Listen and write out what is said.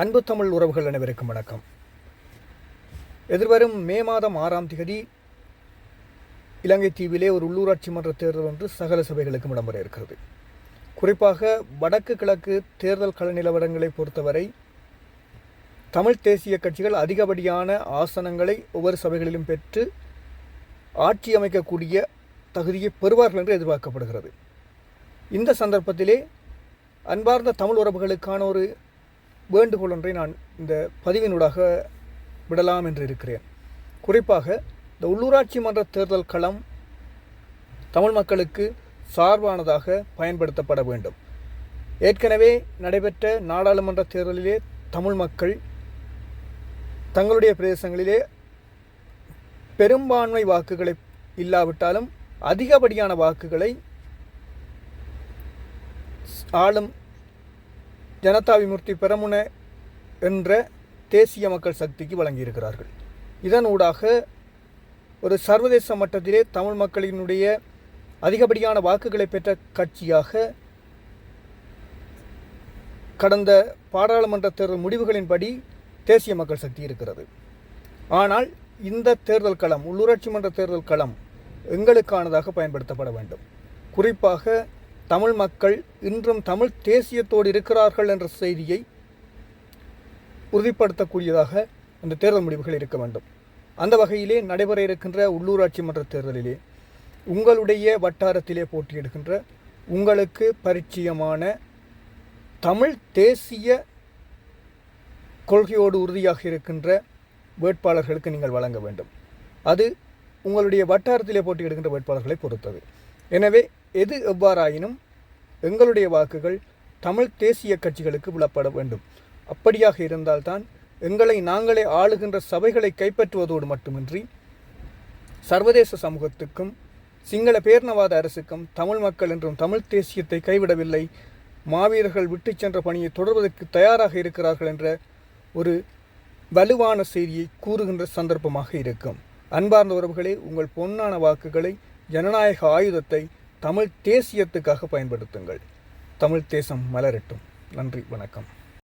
அன்பு தமிழ் உறவுகள் அனைவருக்கும் வணக்கம். எதிர்வரும் மே மாதம் ஆறாம் தேதி இலங்கை தீவிலே ஒரு உள்ளூராட்சி மன்ற தேர்தல் ஒன்று சகல சபைகளுக்கும் இடம்பெற இருக்கிறது. குறிப்பாக வடக்கு கிழக்கு தேர்தல் கள நிலவரங்களை பொறுத்தவரை தமிழ் தேசிய கட்சிகள் அதிகப்படியான ஆசனங்களை ஒவ்வொரு சபைகளிலும் பெற்று ஆட்சி அமைக்கக்கூடிய தகுதியை பெறுவார்கள் என்று எதிர்பார்க்கப்படுகிறது. இந்த சந்தர்ப்பத்திலே அன்பார்ந்த தமிழ் உறவுகளுக்கான ஒரு வேண்டுகோள் ஒன்றை நான் இந்த பதிவினூடாக விடலாம் என்று இருக்கிறேன். குறிப்பாக இந்த உள்ளூராட்சி மன்ற தேர்தல் களம் தமிழ் மக்களுக்கு சார்பானதாக பயன்படுத்தப்பட வேண்டும். ஏற்கனவே நடைபெற்ற நாடாளுமன்ற தேர்தலிலே தமிழ் மக்கள் தங்களுடைய பிரதேசங்களிலே பெரும்பான்மை வாக்குகளை இல்லாவிட்டாலும் அதிகப்படியான வாக்குகளை ஆளும் ஜனதா விமுக்தி பெரமுன என்ற தேசிய மக்கள் சக்திக்கு வழங்கியிருக்கிறார்கள். இதனூடாக ஒரு சர்வதேச மட்டத்திலே தமிழ் மக்களினுடைய அதிகப்படியான வாக்குகளை பெற்ற கட்சியாக கடந்த பாராளுமன்ற தேர்தல் முடிவுகளின்படி தேசிய மக்கள் சக்தி இருக்கிறது. ஆனால் இந்த தேர்தல் களம் உள்ளூராட்சி மன்ற தேர்தல் களம் எங்களுக்கானதாக பயன்படுத்தப்பட வேண்டும். குறிப்பாக தமிழ் மக்கள் இன்றும் தமிழ் தேசியத்தோடு இருக்கிறார்கள் என்ற செய்தியை உறுதிப்படுத்தக்கூடியதாக இந்த தேர்தல் முடிவுகள் இருக்க வேண்டும். அந்த வகையிலே நடைபெற இருக்கின்ற உள்ளூராட்சி மன்ற தேர்தலிலே உங்களுடைய வட்டாரத்திலே போட்டியிடுகின்ற உங்களுக்கு பரிச்சயமான தமிழ் தேசிய கொள்கையோடு உறுதியாக இருக்கின்ற வேட்பாளர்களுக்கு நீங்கள் வழங்க வேண்டும். அது உங்களுடைய வட்டாரத்திலே போட்டியிடுகின்ற வேட்பாளர்களை பொறுத்தது. எனவே எது எவ்வாறாயினும் எங்களுடைய வாக்குகள் தமிழ் தேசிய கட்சிகளுக்கு விழப்பட வேண்டும். அப்படியாக இருந்தால்தான் எங்களை நாங்களே ஆளுகின்ற சபைகளை கைப்பற்றுவதோடு மட்டுமின்றி சர்வதேச சமூகத்துக்கும் சிங்கள பேர்ணவாத அரசுக்கும் தமிழ் மக்கள் என்றும் தமிழ் தேசியத்தை கைவிடவில்லை மாவீரர்கள் விட்டுச் சென்ற பணியை தொடர்வதற்கு தயாராக இருக்கிறார்கள் என்ற ஒரு வலுவான செய்தியை கூறுகின்ற சந்தர்ப்பமாக இருக்கும். அன்பார்ந்த உறவுகளே உங்கள் பொன்னான வாக்குகளை ஜனநாயக ஆயுதத்தை தமிழ் தேசியத்துக்காக பயன்படுத்துங்கள். தமிழ் தேசம் மலரட்டும். நன்றி வணக்கம்.